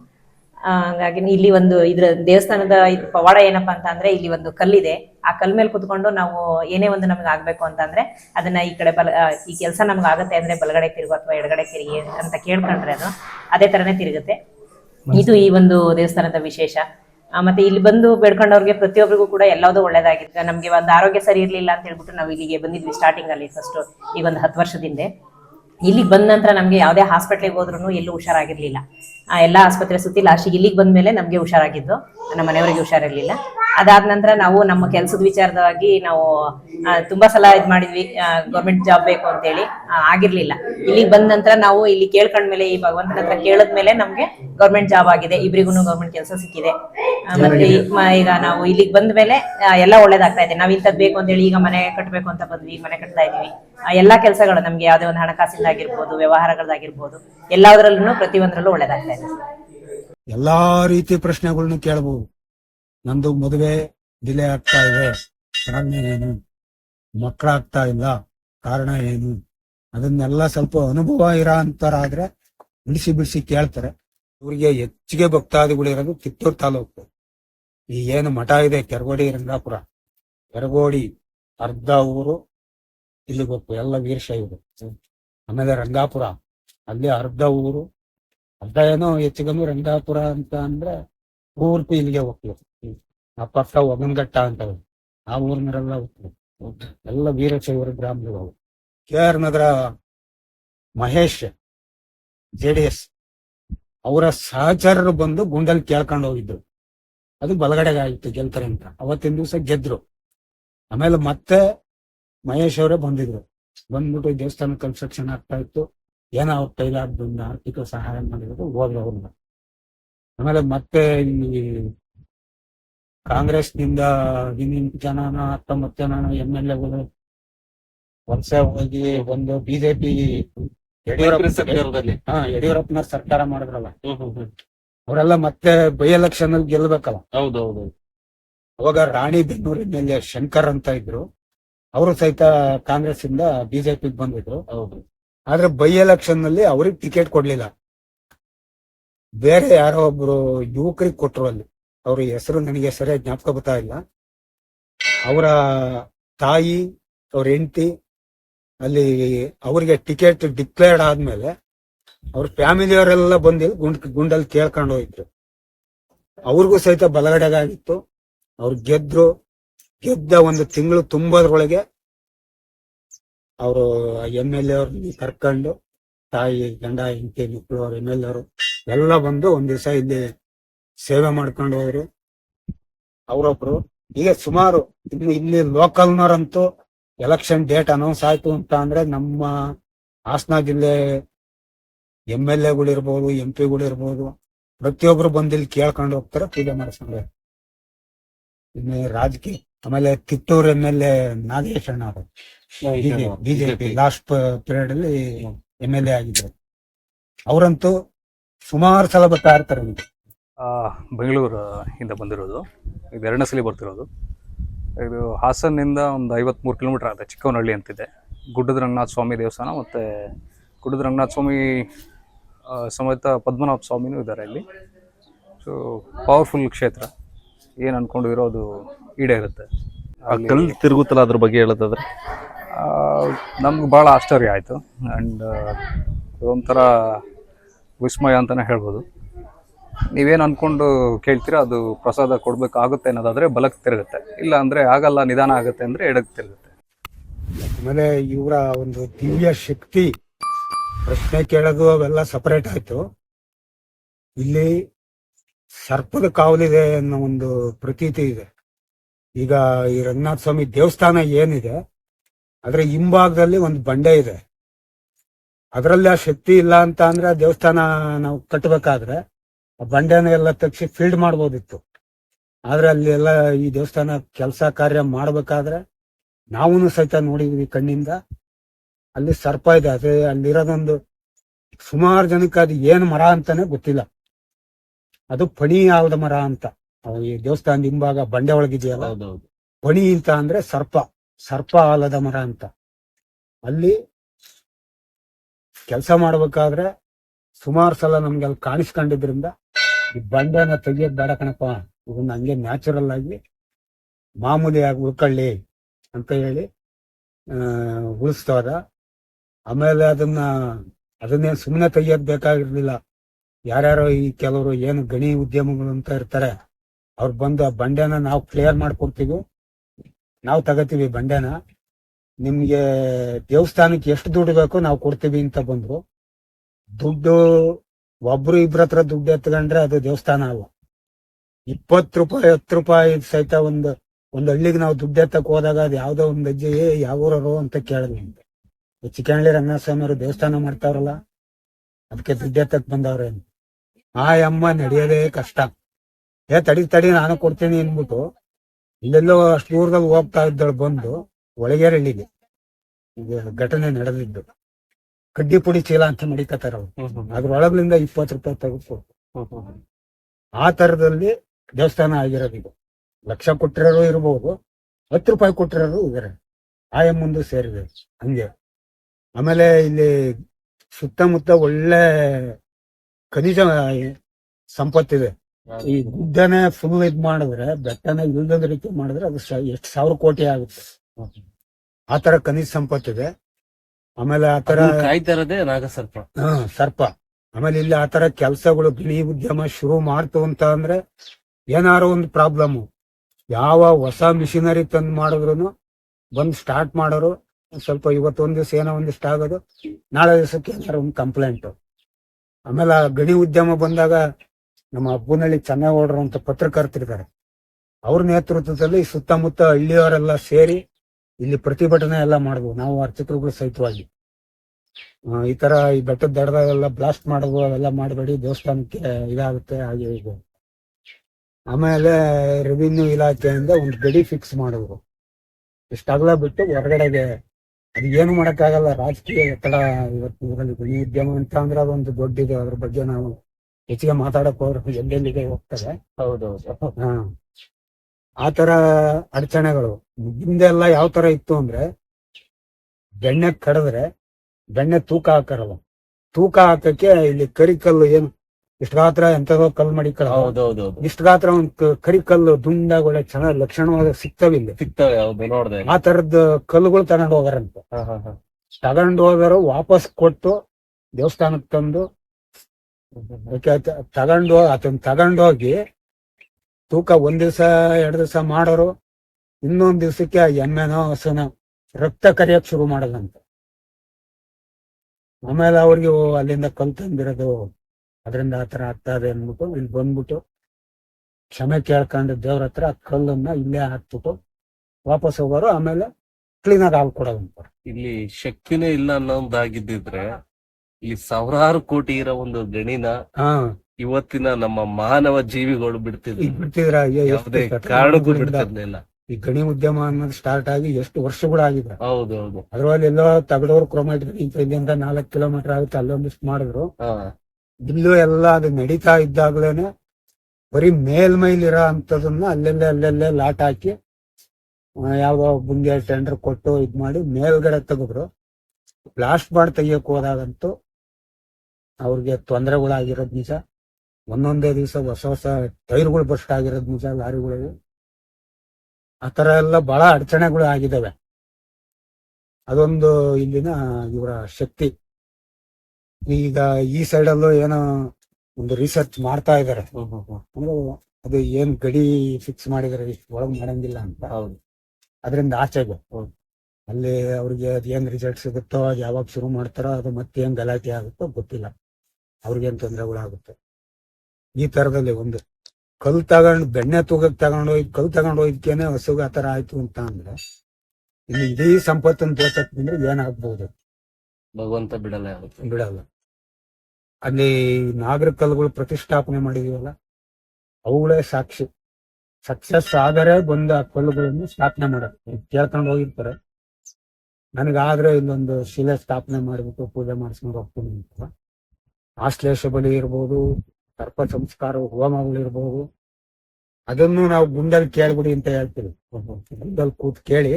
ಹಂಗಾಗಿ ಇಲ್ಲಿ ಒಂದು ಇದ್ರ ದೇವಸ್ಥಾನದ ಪವಾಡ ಏನಪ್ಪಾ ಅಂತ ಅಂದ್ರೆ ಇಲ್ಲಿ ಒಂದು ಕಲ್ಲಿದೆ. ಆ ಕಲ್ ಮೇಲೆ ಕುತ್ಕೊಂಡು ನಾವು ಏನೇ ಒಂದು ನಮ್ಗೆ ಆಗ್ಬೇಕು ಅಂತಂದ್ರೆ ಅದನ್ನ ಈ ಕಡೆ ಬಲ ಈ ಕೆಲಸ ನಮ್ಗೆ ಆಗತ್ತೆ ಅಂದ್ರೆ ಬಲಗಡೆ ತಿರುಗು ಅಥವಾ ಎಡಗಡೆ ತಿರುಗಿ ಅಂತ ಕೇಳ್ಕೊಂಡ್ರೆ ಅದು ಅದೇ ತರನೇ ತಿರುಗುತ್ತೆ. ಇದು ಈ ಒಂದು ದೇವಸ್ಥಾನದ ವಿಶೇಷ. ಮತ್ತೆ ಇಲ್ಲಿ ಬಂದು ಬೇಡ್ಕೊಂಡವ್ರಿಗೆ ಪ್ರತಿಯೊಬ್ಬರಿಗೂ ಕೂಡ ಎಲ್ಲದೂ ಒಳ್ಳೇದಾಗಿತ್ತು ನಮ್ಗೆ ಒಂದು ಆರೋಗ್ಯ ಸರಿ ಇರ್ಲಿಲ್ಲ ಅಂತ ಹೇಳ್ಬಿಟ್ಟು ನಾವು ಇಲ್ಲಿಗೆ ಬಂದಿದ್ವಿ ಸ್ಟಾರ್ಟಿಂಗ್ ಅಲ್ಲಿ ಫಸ್ಟ್ ಈ ಒಂದು ಹತ್ತು ವರ್ಷದಿಂದ ಇಲ್ಲಿಗೆ ಬಂದ ನಂತರ ನಮ್ಗೆ ಯಾವುದೇ ಹಾಸ್ಪಿಟ್ಲಿಗೆ ಹೋದ್ರೂ ಎಲ್ಲೂ ಹುಷಾರಾಗಿರ್ಲಿಲ್ಲ. ಆ ಎಲ್ಲ ಆಸ್ಪತ್ರೆ ಸುತ್ತಿ ಲಾಸ್ಟಿಗೆ ಇಲ್ಲಿಗೆ ಬಂದ್ಮೇಲೆ ನಮ್ಗೆ ಹುಷಾರಾಗಿದ್ದು. ನಮ್ಮ ಮನೆಯವರಿಗೆ ಹುಷಾರಿರ್ಲಿಲ್ಲ. ಅದಾದ ನಂತರ ನಾವು ನಮ್ಮ ಕೆಲಸದ ವಿಚಾರವಾಗಿ ನಾವು ತುಂಬಾ ಸಲ ಇದ್ ಮಾಡಿದ್ವಿ. ಗೌರ್ಮೆಂಟ್ ಜಾಬ್ ಬೇಕು ಅಂತೇಳಿ. ಆ, ಆಗಿರ್ಲಿಲ್ಲ. ಇಲ್ಲಿಗೆ ಬಂದ ನಂತರ ನಾವು ಇಲ್ಲಿ ಕೇಳ್ಕೊಂಡ್ಮೇಲೆ ಈ ಭಗವಂತನ ಹತ್ರ ಕೇಳದ್ಮೇಲೆ ನಮ್ಗೆ ಗೌರ್ಮೆಂಟ್ ಜಾಬ್ ಆಗಿದೆ. ಇಬ್ರಿಗೂ ಗೌರ್ಮೆಂಟ್ ಕೆಲಸ ಸಿಕ್ಕಿದೆ. ಮತ್ತೆ ಈಗ ನಾವು ಇಲ್ಲಿಗೆ ಬಂದ ಮೇಲೆ ಎಲ್ಲ ಒಳ್ಳೇದಾಗ್ತಾ ಇದೆ. ನಾವ್ ಇಂಥದ್ ಬೇಕು ಅಂತೇಳಿ ಈಗ ಮನೆ ಕಟ್ಟಬೇಕು ಅಂತ ಬಂದ್ವಿ ಮನೆ ಕಟ್ತಾ ಇದೀವಿ ಆ, ಎಲ್ಲಾ ಕೆಲಸಗಳು ನಮ್ಗೆ ಯಾವ್ದೇ ಒಂದು ಹಣಕಾಸಿಂದಾಗಿರ್ಬೋದು ವ್ಯವಹಾರಗಳಾಗಿರ್ಬೋದು ಎಲ್ಲದರಲ್ಲೂ ಪ್ರತಿಯೊಂದರಲ್ಲೂ ಒಳ್ಳೇದಾಗ್ತಾ ಇದೆ. ಎಲ್ಲಾ ರೀತಿ ಪ್ರಶ್ನೆಗಳನ್ನು ಕೇಳಬಹುದು ನಂದು ಮದುವೆ ಡಿಲೇ ಆಗ್ತಾ ಇದೆ. ಕಾರಣ ಏನು? ಮಕ್ಕಳಾಗ್ತಾ ಇಲ್ಲ. ಕಾರಣ ಏನು? ಅದನ್ನೆಲ್ಲ ಸ್ವಲ್ಪ ಅನುಭವ ಇರೋ ಅಂತರಾದ್ರೆ ಬಿಡಿಸಿ ಬಿಡಿಸಿ ಕೇಳ್ತಾರೆ. ಇವರಿಗೆ ಹೆಚ್ಚಿಗೆ ಭಕ್ತಾದಿಗಳಿರೋದು ಕಿತ್ತೂರು ತಾಲೂಕು. ಈ ಏನು ಮಠ ಇದೆ, ಕೆರಗೋಡಿ, ರಂಗಾಪುರ. ಕೆರಗೋಡಿ, ಅರ್ಧ ಊರು, ಇಲ್ಲಿ ಗೊತ್ತು ಎಲ್ಲ ವೀರಶೈವರು ಆಮೇಲೆ ರಂಗಾಪುರ. ಅಲ್ಲಿ ಅರ್ಧ ಊರು ಅರ್ಧ ಏನೋ ಹೆಚ್ಚು ಕಮ್ಮಿ ರಂಗಾಪುರ ಅಂತ ಅಂದ್ರೆ ಪೂರ್ತಿ ಇಲ್ಲಿಗೆ ಹೋಗ್ತೀವಿ. ಆ ಪಕ್ಕ ಒಗನ್ಘಟ್ಟ ಅಂತ. ಆ ಊರ್ನರೆಲ್ಲ ಹೋಗ್ತೀವಿ. ಎಲ್ಲ ವೀರಶೈವರ ಗ್ರಾಮಗಳು K R Nagar, Mahesh, J D S ಅವರ ಸಹಚರರು ಬಂದು ಗುಂಡಲ್ಲಿ ಕೇಳ್ಕೊಂಡು ಹೋಗಿದ್ರು. ಅದು ಬಲಗಡೆಗೆ ಆಯ್ತು ಗೆಲ್ತಾರೆ ಅಂತ. ಅವತ್ತಿನ ದಿವಸ ಗೆದ್ರು. ಆಮೇಲೆ ಮತ್ತೆ ಮಹೇಶ್ ಅವರೇ ಬಂದಿದ್ರು. ಬಂದ್ಬಿಟ್ಟು ದೇವಸ್ಥಾನ ಕನ್ಸ್ಟ್ರಕ್ಷನ್ ಆಗ್ತಾ ಇತ್ತು. ಏನೋ ಅವ್ರ ಕೈಲಾರ್ದಿಂದ ಆರ್ಥಿಕ ಸಹಾಯ ಮಾಡಿದ್ರು ಹೋದ್ರೆ ಅವ್ರನ್ನ ಆಮೇಲೆ ಮತ್ತೆ ಈ ಕಾಂಗ್ರೆಸ್ನಿಂದ ಹದಿನೆಂಟು ಜನನ ಹತ್ತೊಂಬತ್ತು ಜನ ಎಂ ಎಲ್ ಎಗಳು ವರ್ಷ ಹೋಗಿ ಒಂದು ಬಿಜೆಪಿ ಯಡಿಯೂರಪ್ಪ ಹಾ ಯಡಿಯೂರಪ್ಪನ ಸರ್ಕಾರ ಮಾಡಿದ್ರಲ್ಲ. ಅವರೆಲ್ಲ ಮತ್ತೆ ಬೈ ಎಲೆಕ್ಷನ್ ಅಲ್ಲಿ ಗೆಲ್ಬೇಕಲ್ಲ ಹೌದೌದು ಅವಾಗ Rani Bennur M L A Shankar ಅಂತ ಇದ್ರು. ಅವರು ಸಹಿತ ಕಾಂಗ್ರೆಸ್ ಇಂದ ಬಿಜೆಪಿ ಬಂದಿದ್ರು. ಹೌದು. ಆದ್ರೆ ಬೈ ಎಲೆಕ್ಷನ್ನಲ್ಲಿ ಅವ್ರಿಗೆ ಟಿಕೆಟ್ ಕೊಡ್ಲಿಲ್ಲ. ಬೇರೆ ಯಾರೋ ಒಬ್ರು ಯುವಕರಿಗೆ ಕೊಟ್ರು ಅಲ್ಲಿ. ಅವ್ರ ಹೆಸರು ನನಗೆ ಸರಿಯಾಗಿ ಜ್ಞಾಪಕ ಬರ್ತಾ ಇಲ್ಲ. ಅವರ ತಾಯಿ, ಅವ್ರ ಹೆಂಡತಿ, ಅಲ್ಲಿ ಅವರಿಗೆ ಟಿಕೆಟ್ ಡಿಕ್ಲೇರ್ಡ್ ಆದ್ಮೇಲೆ ಅವ್ರ ಫ್ಯಾಮಿಲಿಯವರೆಲ್ಲ ಬಂದು ಗುಂಡ್, ಗುಂಡಲ್ಲಿ ಕೇಳ್ಕೊಂಡು ಹೋಯ್ತು. ಅವ್ರಿಗೂ ಸಹಿತ ಬಲಗಡೆಗಾಗಿತ್ತು. ಅವ್ರು ಗೆದ್ರು. ಗೆದ್ದ ಒಂದು ತಿಂಗಳು ತುಂಬದ್ರೊಳಗೆ ಅವರು ಎಂ ಎಲ್ ಎ ಅವ್ರನ್ನ ಕರ್ಕೊಂಡು ತಾಯಿ, ಗಂಡ, ಹೆಂಡತಿ, ಮಕ್ಕಳು, ಅವ್ರ ಎಂ ಎಲ್ ಅವರು ಎಲ್ಲ ಬಂದು ಒಂದ್ ದಿವಸ ಇಲ್ಲಿ ಸೇವೆ ಮಾಡ್ಕೊಂಡು ಹೋದ್ರು. ಅವರೊಬ್ರು ಈಗ ಸುಮಾರು ಇಲ್ಲಿ ಇಲ್ಲಿ ಲೋಕಲ್ನವರಂತೂ ಎಲೆಕ್ಷನ್ ಡೇಟ್ ಅನೌನ್ಸ್ ಆಯ್ತು ಅಂತ ಅಂದ್ರೆ ನಮ್ಮ ಹಾಸನ ಜಿಲ್ಲೆ ಎಂ ಎಲ್ ಎಗಳಿರ್ಬೋದು, ಎಂ ಪಿಗಳಿರ್ಬೋದು, ಪ್ರತಿಯೊಬ್ರು ಬಂದು ಇಲ್ಲಿ ಕೇಳ್ಕೊಂಡು ಹೋಗ್ತಾರೆ, ಪೂಜೆ ಮಾಡಿಸ್ಕೊಂಡ್ರೆ ಇನ್ನು ರಾಜಕೀಯ, ಆಮೇಲೆ Kittur M L A Nagesh ಅಣ್ಣ ಅವರು ಬಿಜೆಪಿ. ಲಾಸ್ಟ್ ಪೀರಿಯಡ್ ಅಲ್ಲಿ ಎಂ ಎಲ್ ಎ ಆಗಿದ್ರು. ಅವರಂತೂ ಸುಮಾರು ಸಲ ಬರ್ತಾ ಇರ್ತಾರೆ ಆ, ಬೆಂಗಳೂರು ಇಂದ ಬಂದಿರೋದು. ಇದು ಎರಡನೇ ಸಲ ಬರ್ತಿರೋದು. ಇದು ಹಾಸನ್ನಿಂದ ಒಂದು ಐವತ್ಮೂರು ಕಿಲೋಮೀಟರ್ ಆಗುತ್ತೆ ಚಿಕ್ಕವನಹಳ್ಳಿ ಅಂತಿದೆ. ಗುಡ್ಡದ ರಂಗನಾಥ ಸ್ವಾಮಿ ದೇವಸ್ಥಾನ ಮತ್ತು ಗುಡ್ಡದ ರಂಗನಾಥ ಸ್ವಾಮಿ ಸಮೇತ ಪದ್ಮನಾಭ ಸ್ವಾಮಿನೂ ಇದ್ದಾರೆ ಇಲ್ಲಿ. ಸೊ ಪವರ್ಫುಲ್ ಕ್ಷೇತ್ರ. ಏನು ಅಂದ್ಕೊಂಡಿರೋ ಅದು ಈಡೇರುತ್ತೆ. ಆ ಕಲ್ಲು ತಿರುಗುತ್ತಲ್ಲ ಅದ್ರ ಬಗ್ಗೆ ಹೇಳೋದಾದ್ರೆ? ನಮ್ಗೆ ಭಾಳ ಆಶ್ಚರ್ಯ ಆಯಿತು. ಆ್ಯಂಡ್ ಒಂಥರ ವಿಸ್ಮಯ ಅಂತಲೇ ಹೇಳ್ಬೋದು. ನೀವೇನು ಅಂದ್ಕೊಂಡು ಕೇಳ್ತೀರಾ, ಅದು ಪ್ರಸಾದ ಕೊಡಬೇಕಾಗುತ್ತೆ ಅನ್ನೋದಾದರೆ ಬಲಕ್ಕೆ ತಿರುಗುತ್ತೆ. ಇಲ್ಲ ಅಂದರೆ ಆಗಲ್ಲ, ನಿಧಾನ ಆಗುತ್ತೆ ಅಂದರೆ ಎಡಕ್ಕೆ ತಿರುಗುತ್ತೆ. ಆಮೇಲೆ ಇವರ ಒಂದು ದಿವ್ಯ ಶಕ್ತಿ, ಪ್ರಶ್ನೆ ಕೇಳೋದು ಅವೆಲ್ಲ ಸಪರೇಟ್ ಆಯಿತು. ಇಲ್ಲಿ ಸರ್ಪದ ಕಾವಲಿದೆ ಅನ್ನೋ ಒಂದು ಪ್ರತೀತಿ ಇದೆ. ಈಗ ಈ ರಂಗನಾಥ ಸ್ವಾಮಿ ದೇವಸ್ಥಾನ ಏನಿದೆ ಅದ್ರ ಹಿಂಭಾಗದಲ್ಲಿ ಒಂದು ಬಂಡೆ ಇದೆ. ಅದರಲ್ಲಿ ಆ ಶಕ್ತಿ ಇಲ್ಲ ಅಂತ ಅಂದ್ರೆ ದೇವಸ್ಥಾನ ನಾವು ಕಟ್ಟಬೇಕಾದ್ರೆ ಆ ಬಂಡೆನ ಎಲ್ಲ ತಗ್ಸಿ ಫೀಲ್ಡ್ ಮಾಡ್ಬೋದಿತ್ತು. ಆದ್ರೆ ಅಲ್ಲಿ ಎಲ್ಲ ಈ ದೇವಸ್ಥಾನ ಕೆಲಸ ಕಾರ್ಯ ಮಾಡ್ಬೇಕಾದ್ರೆ ನಾವು ಸಹಿತ ನೋಡಿದ್ವಿ ಕಣ್ಣಿಂದ. ಅಲ್ಲಿ ಸರ್ಪ ಇದೆ ಅದೇ ಅಲ್ಲಿರೋದೊಂದು ಸುಮಾರು ಜನಕ್ಕೆ ಅದು ಏನು ಮರ ಅಂತಾನೆ ಗೊತ್ತಿಲ್ಲ. ಅದು ಪಣಿ ಆಲದ ಮರ ಅಂತ. ಈ ದೇವಸ್ಥಾನದ ಹಿಂಭಾಗ ಬಂಡೆ ಒಳಗಿದೆಯಲ್ಲ? ಪಣಿ ಅಂತ ಅಂದ್ರೆ ಸರ್ಪ. ಸರ್ಪ ಆಲದ ಮರ ಅಂತ. ಅಲ್ಲಿ ಕೆಲಸ ಮಾಡ್ಬೇಕಾದ್ರೆ ಸುಮಾರು ಸಲ ನಮ್ಗೆ ಅಲ್ಲಿ ಕಾಣಿಸ್ಕೊಂಡಿದ್ರಿಂದ ಈ ಬಂಡೆನ ತೆಗಿಯೋದ್ ಬೇಡ ಕಣಪ್ಪ. ಇದನ್ನ ಹಂಗೆ ನ್ಯಾಚುರಲ್ ಆಗಿ ಮಾಮೂಲಿ ಆಗಿ ಉಳ್ಕೊಳ್ಳಿ ಅಂತ ಹೇಳಿ ಆ, ಉಳಿಸ್ತಾರ ಆಮೇಲೆ ಅದನ್ನ ಅದನ್ನೇ ಸುಮ್ಮನೆ ತೆಗಿಯೋದ್ ಬೇಕಾಗಿರ್ಲಿಲ್ಲ. ಯಾರ್ಯಾರೋ ಈ ಕೆಲವರು ಏನು ಗಣಿ ಉದ್ಯಮಗಳು ಅಂತ ಇರ್ತಾರೆ ಅವ್ರು ಬಂದು ಆ ಬಂಡೆನ ನಾವು ಕ್ಲಿಯರ್ ಮಾಡ್ಕೊಡ್ತೀವಿ. ನಾವು ತಗೋತೀವಿ ಬಂಡೆನ. ನಿಮ್ಗೆ ದೇವಸ್ಥಾನಕ್ಕೆ ಎಷ್ಟು ದುಡ್ಡು ಬೇಕೋ ನಾವು ಕೊಡ್ತೀವಿ ಅಂತ ಬಂದ್ರು. ದುಡ್ಡು ಒಬ್ರು ಇಬ್ರ ಹತ್ರ ದುಡ್ಡು ಎತ್ಕೊಂಡ್ರೆ ಅದು ದೇವಸ್ಥಾನ ಅಲ್ಲ ಇಪ್ಪತ್ತು ರೂಪಾಯಿ ಹತ್ತು ರೂಪಾಯಿ ಸಹಿತ ಒಂದು ಒಂದು ಹಳ್ಳಿಗೆ ನಾವು ದುಡ್ಡು ಎತ್ತಕ್ಕೆ ಹೋದಾಗ ಅದು ಯಾವ್ದೋ ಒಂದು ಅಜ್ಜಿ "ಏ, ಯಾವ ಊರವರು ಅಂತ ಕೇಳಿದ್ವಿ ಚಿಕ್ಕಹಳ್ಳಿ ರಂಗನಾಥಸ್ವಾಮಿ ಅವರು ದೇವಸ್ಥಾನ ಮಾಡ್ತಾವ್ರಲ್ಲ ಅದಕ್ಕೆ ದುಡ್ಡು ಎತ್ತಕ್ ಬಂದವ್ರೆ. ಆ ಅಮ್ಮ ನಡೆಯೋದೇ ಕಷ್ಟ. ಏ ತಡಿ ತಡಿ ನಾನು ಕೊಡ್ತೀನಿ ಅಂದ್ಬಿಟ್ಟು ಇಲ್ಲೆಲ್ಲೋ ಅಷ್ಟು ದೂರದಲ್ಲಿ ಹೋಗ್ತಾ ಇದ್ದಳು ಬಂದು ಒಳಗೇರಳ್ಳಿಗೆ ಇದು ಘಟನೆ ನಡೆದಿದ್ದು. ಕಡ್ಡಿ ಪುಡಿ ಚೀಲ ಅಂತ ನಡೀಕತ್ತಾರ ಅವ್ರು. ಅದ್ರೊಳಗ್ಲಿಂದ ಇಪ್ಪತ್ತು ರೂಪಾಯಿ ತೆಗೆದು ಆ ತರದಲ್ಲಿ ದೇವಸ್ಥಾನ ಆಗಿರೋದು ಇದು. ಲಕ್ಷ ಕೊಟ್ಟಿರೋರು ಇರಬಹುದು ಹತ್ತು ರೂಪಾಯಿ ಕೊಟ್ಟಿರೋರು ಇದಾರೆ. ಆಯ ಮುಂದೆ ಸೇರಿದೆ. ಹಂಗೆ. ಆಮೇಲೆ ಇಲ್ಲಿ ಸುತ್ತಮುತ್ತ ಒಳ್ಳೆ ಖನಿಜ ಸಂಪತ್ತಿದೆ. ಈ ಗುಡ್ಡನ ಫುಲ್ ಇದ್ ಮಾಡಿದ್ರೆ ಬೆಟ್ಟನ ಇಲ್ದದ ರೀತಿ ಮಾಡಿದ್ರೆ ಅದು ಎಷ್ಟು ಸಾವಿರ ಕೋಟಿ ಆಗುತ್ತೆ. ಆ ತರ ಖನಿಜ ಸಂಪತ್ತಿದೆ ಆಮೇಲೆ ಆ ತರ ನಾಗ ಸರ್ಪ ಹಾ ಸರ್ಪ. ಆಮೇಲೆ ಇಲ್ಲಿ ಆತರ ಕೆಲಸಗಳು ಗಿಣಿ ಉದ್ಯಮ ಶುರು ಮಾಡ್ತು ಅಂತ ಅಂದ್ರೆ ಏನಾರು ಒಂದು ಪ್ರಾಬ್ಲಮ್. ಯಾವ ಹೊಸ ಮಿಷಿನರಿ ತಂದು ಮಾಡಿದ್ರು ಬಂದು ಸ್ಟಾರ್ಟ್ ಮಾಡೋರು ಸ್ವಲ್ಪ ಇವತ್ತು ಒಂದ್ ದಿವಸ ಏನೋ ಒಂದಿಷ್ಟ ಆಗೋದು ನಾಳೆ ದಿವಸಕ್ಕೆ ಏನಾರು ಒಂದು ಕಂಪ್ಲೇಂಟ್ ಆಮೇಲೆ ಆ ಗಣಿ ಉದ್ಯಮ ಬಂದಾಗ ನಮ್ಮ ಅಬ್ಬನಹಳ್ಳಿ ಚೆನ್ನಾಗೌಡರು ಅಂತ ಪತ್ರಕರ್ತರಿದ್ದಾರೆ. ಅವ್ರ ನೇತೃತ್ವದಲ್ಲಿ ಸುತ್ತಮುತ್ತ ಹಳ್ಳಿಯವರೆಲ್ಲ ಸೇರಿ ಇಲ್ಲಿ ಪ್ರತಿಭಟನೆ ಎಲ್ಲ ಮಾಡಿದ್ವು ನಾವು ಅರ್ಚಕರುಗಳು ಸಹಿತವಾಗಿ. ಈ ತರ ಈ ಬೆಟ್ಟದ ದಡದಾಗೆಲ್ಲ ಬ್ಲಾಸ್ಟ್ ಮಾಡೋದು, ಅವೆಲ್ಲ ಮಾಡಬೇಡಿ. ದೇವಸ್ಥಾನಕ್ಕೆ ಇದಾಗುತ್ತೆ, ಹಾಗೆ ಹೀಗೆ. ಆಮೇಲೆ ರೆವಿನ್ಯೂ ಇಲಾಖೆಯಿಂದ ಒಂದು ಗಡಿ ಫಿಕ್ಸ್ ಮಾಡಿದ್ರು ಇಷ್ಟಾಗಲ ಬಿಟ್ಟು ಹೊರಗಡೆಗೆ ಅದು ಏನು ಮಾಡಕ್ಕಾಗಲ್ಲ. ರಾಜಕೀಯ ಎತ್ತಡ ಇವತ್ತು ಊರಲ್ಲಿ ಉದ್ಯಮ ಅಂತ ಅಂದ್ರೆ ಅದೊಂದು ದೊಡ್ಡದು. ಅದ್ರ ಬಗ್ಗೆ ನಾವು ಹೆಚ್ಚಿಗೆ ಮಾತಾಡಕ್ ಹೋದ್ರು ಎಲ್ಲೆಲ್ಲಿಗೆ ಹೋಗ್ತದೆ ಹೌದೌದು ಹಾ. ಆ ತರ ಅಡಚಣೆಗಳು. ಹಿಂದೆಲ್ಲ ಯಾವ ತರ ಇತ್ತು ಅಂದ್ರೆ ಬೆಣ್ಣೆ ಕಡದ್ರೆ ಬೆಣ್ಣೆ ತೂಕ ಹಾಕರಲ್ಲ. ತೂಕ ಹಾಕಕ್ಕೆ ಇಲ್ಲಿ ಕರಿ ಕಲ್ಲು ಏನು ಇಷ್ಟು ಗಾತ್ರ ಎಂತದೋ ಕಲ್ಲು ಮಾಡಿ ಹೌದೌದು ಇಷ್ಟು ಗಾತ್ರ ಒಂದ್ ಕರಿಕಲ್ಲು ಕರಿ ಕಲ್ಲು ದುಂಡಾಗ ಒಳ್ಳೆ ಚೆನ್ನಾಗಿ ಲಕ್ಷಣವಾದ ಸಿಗ್ತವೆ ಇಲ್ಲಿ. ಸಿಗ್ತವೆ ಹೌದು ನೋಡ್ದೆ. ಆ ತರದ್ ಕಲ್ಲುಗಳು ತಗೊಂಡು ಹೋಗಾರಂತ. ತಗೊಂಡು ಹೋದರು ವಾಪಸ್ ಕೊಟ್ಟು ದೇವಸ್ಥಾನಕ್ಕೆ ತಂದು ತಗೊಂಡು ಅದನ್ನ ತಗೊಂಡೋಗಿ ತೂಕ ಒಂದ್ ದಿವಸ, ಎರಡ್ ದಿವಸ ಮಾಡೋರು, ಇನ್ನೊಂದ್ ದಿವ್ಸಕ್ಕೆ ಎಮ್ಮೆನೋ ಹಸುನೋ ರಕ್ತ ಕರಿಯಕ್ ಶುರು ಮಾಡೋದಂತ ಆಮೇಲೆ ಅವ್ರಿಗೆ ಅಲ್ಲಿಂದ ಕಲ್ತಂದಿರೋದು ಅದರಿಂದ ಆತರ ಆಗ್ತಾ ಇದೆ ಅಂದ್ಬಿಟ್ಟು ಇಲ್ಲಿ ಬಂದ್ಬಿಟ್ಟು ಕ್ಷಮೆ ಕೇಳ್ಕೊಂಡು ದೇವ್ರ ಹತ್ರ ಆ ಕಲ್ಲನ್ನ ಇಲ್ಲೇ ಹಾಕ್ಬಿಟ್ಟು ವಾಪಸ್ ಹೋಗೋರು, ಆಮೇಲೆ ಕ್ಲೀನ್ ಆಗಿ ಹಾಲ್ ಇಲ್ಲಿ ಶಕ್ತಿನೇ ಇಲ್ಲ ಅನ್ನೋದಾಗಿದ್ದಿದ್ರೆ ಇಲ್ಲಿ ಸಾವಿರಾರು ಕೋಟಿ ಇರೋ ಒಂದು ಗಣಿನ ಇವತ್ತಿನ ನಮ್ಮ ಮಾನವ ಜೀವಿಗಳು ಬಿಡ್ತಿದ್ರು? ಬಿಡ್ತಿದ್ರ ಯಾವುದೇ ಕಾರಣಕ್ಕೂ ಬಿಡ್ತಿರ್ಲಿಲ್ಲ. ಈ ಗಣಿ ಉದ್ಯಮ ಅನ್ನೋದು ಸ್ಟಾರ್ಟ್ ಆಗಿ ಎಷ್ಟು ವರ್ಷಗಳಾಗಿದೆ? ಹೌದು ಹೌದು ಅದ್ರಲ್ಲಿ ಎಲ್ಲೋ ತಗಡೋರು ಕ್ರೊಮೈಟ್ ಇಲ್ಲಿಂದ ನಾಲ್ಕು ಕಿಲೋಮೀಟರ್ ಆಗುತ್ತೆ ಅಲ್ಲೊಂದಿಷ್ಟು ಮಾಡಿದ್ರು. ಇಲ್ಲೂ ಎಲ್ಲ ಅದು ನಡೀತಾ ಇದ್ದಾಗ್ಲೇನೆ ಬರೀ ಮೇಲ್ಮೈಲಿರೋ ಅಂತದನ್ನ ಅಲ್ಲೆಲ್ಲೇ ಅಲ್ಲೆಲ್ಲೇ ಲಾಟ್ ಹಾಕಿ ಯಾವ ಬುಂಗೆ ಟೆಂಡರ್ ಕೊಟ್ಟು ಇದ್ ಮಾಡಿ ಮೇಲ್ಗಡೆ ತೆಗೆದ್ರು. ಬ್ಲಾಸ್ಟ್ ಮಾಡಿ ತೆಗಿಯಕ್ ಹೋದಾಗಂತೂ ಅವ್ರಿಗೆ ತೊಂದರೆಗಳಾಗಿರೋದ್ ನಿಜ. ಒಂದೊಂದೇ ದಿವಸ ಹೊಸ ಹೊಸ ಟೈರ್ಗಳು ಬಸ್ಟ್ ಆಗಿರೋದ್ ನಿಜ ಲಾರಿಗಳಿಗೆ ಆ ಎಲ್ಲ ಬಹಳ ಅಡಚಣೆಗಳು ಆಗಿದ್ದಾವೆ ಅದೊಂದು ಇಲ್ಲಿನ ಇವರ ಶಕ್ತಿ. ಈಗ ಈ ಸೈಡ್ ಅಲ್ಲೂ ಏನೋ ಒಂದು ರಿಸರ್ಚ್ ಮಾಡ್ತಾ. ಅಂದ್ರೆ ಅದು ಏನ್ ಗಡಿ ಫಿಕ್ಸ್ ಮಾಡಿದಾರೆ ಇಷ್ಟು ಒಳಗ್ ಮಾಡಂಗಿಲ್ಲ ಅಂತ. ಹೌದು. ಅದರಿಂದ ಆಚೆಗೆ ಅಲ್ಲಿ ಅವ್ರಿಗೆ ಅದ್ ಏನ್ ರಿಸಲ್ಟ್ ಸಿಗುತ್ತೋ ಅದ್ ಯಾವಾಗ ಶುರು ಮಾಡ್ತಾರೋ ಅದು ಮತ್ತೆ ಏನ್ ಗಲಾಟೆ ಆಗುತ್ತೋ ಗೊತ್ತಿಲ್ಲ. ಅವ್ರಿಗೇನ್ ತೊಂದರೆಗಳಾಗುತ್ತೆ ಈ ತರದಲ್ಲಿ ಒಂದು ಕಲ್ ತಗೊಂಡು ಬೆಣ್ಣೆ ತೂಗಕ್ ತಗೊಂಡು ಹೋಗಿ ಕಲ್ ತಗೊಂಡ್ ಹೋಗಿದ್ಕೇನೆ ಹಸುಗ ಆ ತರ ಆಯ್ತು ಅಂತ ಅಂದ್ರೆ ಇಲ್ಲಿ ಇಡೀ ಸಂಪತ್ತನ್ನು ತೋರ್ಸಕ್ ಬಂದ್ರೆ ಏನಾಗ್ಬಹುದು ಭಗವಂತ ಬಿಡಲ್ಲ ಬಿಡಲ್ಲ. ಅಲ್ಲಿ ನಾಗರ ಕಲ್ಗಳು ಪ್ರತಿಷ್ಠಾಪನೆ ಮಾಡಿದೀವಲ್ಲ ಅವುಗಳೇ ಸಾಕ್ಷಿ. ಸಕ್ಸಸ್ ಆದರೆ ಬಂದ ಕಲ್ಲುಗಳನ್ನು ಸ್ಥಾಪನೆ ಮಾಡೋದು. ಕೇಳ್ಕೊಂಡು ಹೋಗಿರ್ತಾರೆ. ನನಗಾದ್ರೆ ಇಲ್ಲೊಂದು ಶಿಲೆ ಸ್ಥಾಪನೆ ಮಾಡಿಬಿಟ್ಟು ಪೂಜೆ ಮಾಡಿಸ್ಕೊಂಡು ಹೋಗ್ತೀನಿ ಅಂತ. ಆಶ್ಲೇಷ ಬಲಿ ಇರ್ಬೋದು, ಸರ್ಪ ಸಂಸ್ಕಾರ ಹೋಮಗಳಿರ್ಬೋದು ಅದನ್ನು ನಾವು ಗುಂಡಲ್ಲಿ ಕೇಳ್ಬಿಡಿ ಅಂತ ಹೇಳ್ತೀವಿ. ಗುಂಡಲ್ಲಿ ಕೂತ್ ಕೇಳಿ,